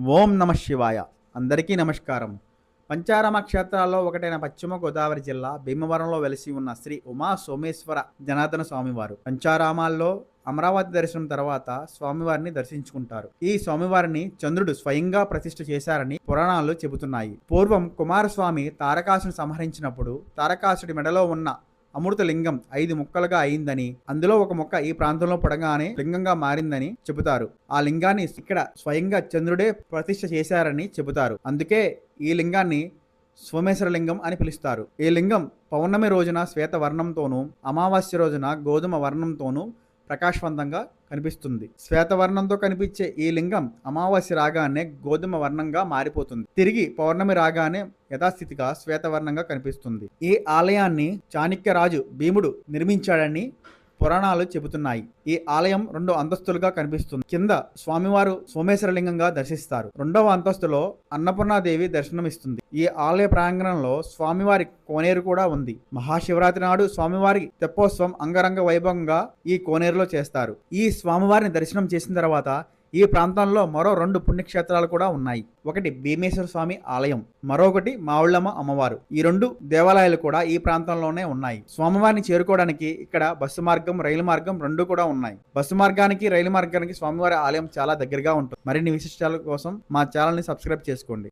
ఓం నమ శివాయ. అందరికీ నమస్కారం. పంచారామ క్షేత్రాల్లో ఒకటైన పశ్చిమ గోదావరి జిల్లా భీమవరంలో వెలిసి ఉన్న శ్రీ ఉమా సోమేశ్వర జనార్దన స్వామివారు పంచారామాల్లో అమరావతి దర్శనం తర్వాత స్వామివారిని దర్శించుకుంటారు. ఈ స్వామివారిని చంద్రుడు స్వయంగా ప్రతిష్ఠ చేశారని పురాణాలు చెబుతున్నాయి. పూర్వం కుమారస్వామి తారకాసుని సంహరించినప్పుడు తారకాసుడి మెడలో ఉన్న అమృత లింగం ఐదు ముక్కలుగా అయిందని అందులో ఒక మొక్క ఈ ప్రాంతంలో పడగానే లింగంగా మారిందని చెబుతారు. ఆ లింగాన్ని ఇక్కడ స్వయంగా చంద్రుడే ప్రతిష్ఠ చేశారని చెబుతారు. అందుకే ఈ లింగాన్ని సోమేశ్వర లింగం అని పిలుస్తారు. ఈ లింగం పౌర్ణమి రోజున శ్వేత వర్ణంతోనూ అమావాస్య రోజున గోధుమ వర్ణంతోనూ ప్రకాశవంతంగా కనిపిస్తుంది. శ్వేతవర్ణంతో కనిపించే ఈ లింగం అమావాస్య రాగానే గోధుమ వర్ణంగా మారిపోతుంది. తిరిగి పౌర్ణమి రాగానే యథాస్థితిగా శ్వేతవర్ణంగా కనిపిస్తుంది. ఈ ఆలయాన్ని చాణిక్యరాజు భీముడు నిర్మించాడని పురాణాలు చెబుతున్నాయి. ఈ ఆలయం రెండు అంతస్తులుగా కనిపిస్తుంది. కింద స్వామివారు సోమేశ్వరలింగంగా దర్శిస్తారు. రెండవ అంతస్తులో అన్నపూర్ణాదేవి దర్శనమిస్తుంది. ఈ ఆలయ ప్రాంగణంలో స్వామివారి కోనేరు కూడా ఉంది. మహాశివరాత్రి నాడు స్వామివారి తెప్పోత్సవం అంగరంగ వైభవంగా ఈ కోనేరులో చేస్తారు. ఈ స్వామివారిని దర్శనం చేసిన తర్వాత ఈ ప్రాంతంలో మరో రెండు పుణ్యక్షేత్రాలు కూడా ఉన్నాయి. ఒకటి భీమేశ్వర స్వామి ఆలయం మరొకటి మావుళ్ళమ్మ అమ్మవారు. ఈ రెండు దేవాలయాలు కూడా ఈ ప్రాంతంలోనే ఉన్నాయి. స్వామివారిని చేరుకోవడానికి ఇక్కడ బస్సు మార్గం రైలు మార్గం రెండు కూడా ఉన్నాయి. బస్సు మార్గానికి రైలు మార్గానికి స్వామివారి ఆలయం చాలా దగ్గరగా ఉంటుంది. మరిన్ని విశిష్టాల కోసం మా ఛానల్ని సబ్స్క్రైబ్ చేసుకోండి.